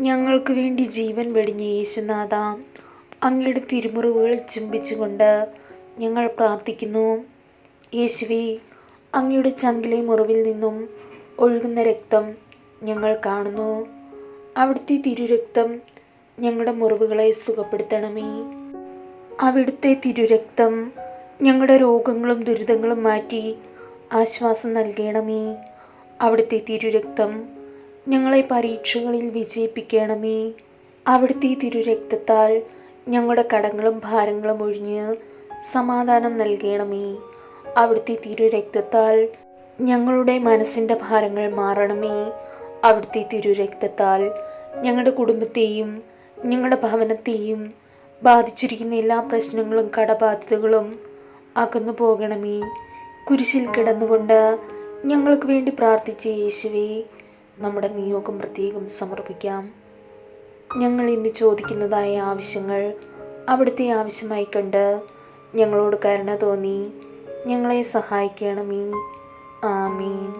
ഞങ്ങൾക്ക് വേണ്ടി ജീവൻ വെടിഞ്ഞ യേശുനാഥ അങ്ങയുടെ തിരുമുറിവുകൾ ചുംബിച്ചുകൊണ്ട് ഞങ്ങൾ പ്രാർത്ഥിക്കുന്നു. യേശുവി അങ്ങയുടെ ചങ്കിലെ മുറിവിൽ നിന്നും ഒഴുകുന്ന രക്തം ഞങ്ങൾ കാണുന്നു. അവിടുത്തെ തിരുരക്തം ഞങ്ങളുടെ മുറിവുകളെ സുഖപ്പെടുത്തണമേ. അവിടുത്തെ തിരുരക്തം ഞങ്ങളുടെ രോഗങ്ങളും ദുരിതങ്ങളും മാറ്റി ആശ്വാസം നൽകണമേ. അവിടുത്തെ തിരുരക്തം ഞങ്ങളെ പരീക്ഷകളിൽ വിജയിപ്പിക്കണമേ. അവിടുത്തെ തിരുരക്തത്താൽ ഞങ്ങളുടെ കടങ്ങളും ഭാരങ്ങളും ഒഴിഞ്ഞ് സമാധാനം നൽകണമേ. അവിടുത്തെ തിരുരക്തത്താൽ ഞങ്ങളുടെ മനസ്സിന്റെ ഭാരങ്ങൾ മാറണമേ. അവിടുത്തെ തിരുരക്തത്താൽ ഞങ്ങളുടെ കുടുംബത്തെയും ഞങ്ങളുടെ ഭവനത്തെയും ബാധിച്ചിരിക്കുന്ന എല്ലാ പ്രശ്നങ്ങളും കടബാധ്യതകളും അകന്നു പോകണമേ. കുരിശിൽ കിടന്നുകൊണ്ട് ഞങ്ങൾക്ക് വേണ്ടി പ്രാർത്ഥിച്ച യേശുവേ നമ്മുടെ നിയോഗം പ്രത്യേകം സമർപ്പിക്കാം. ഞങ്ങൾ ഇന്ന് ചോദിക്കുന്നതായ ആവശ്യങ്ങൾ അവിടുത്തെ ആവശ്യമായി കണ്ട് ഞങ്ങളോട് കരുണ തോന്നി. ഞങ്ങളെ സഹായിക്കണമേ. ആമീൻ.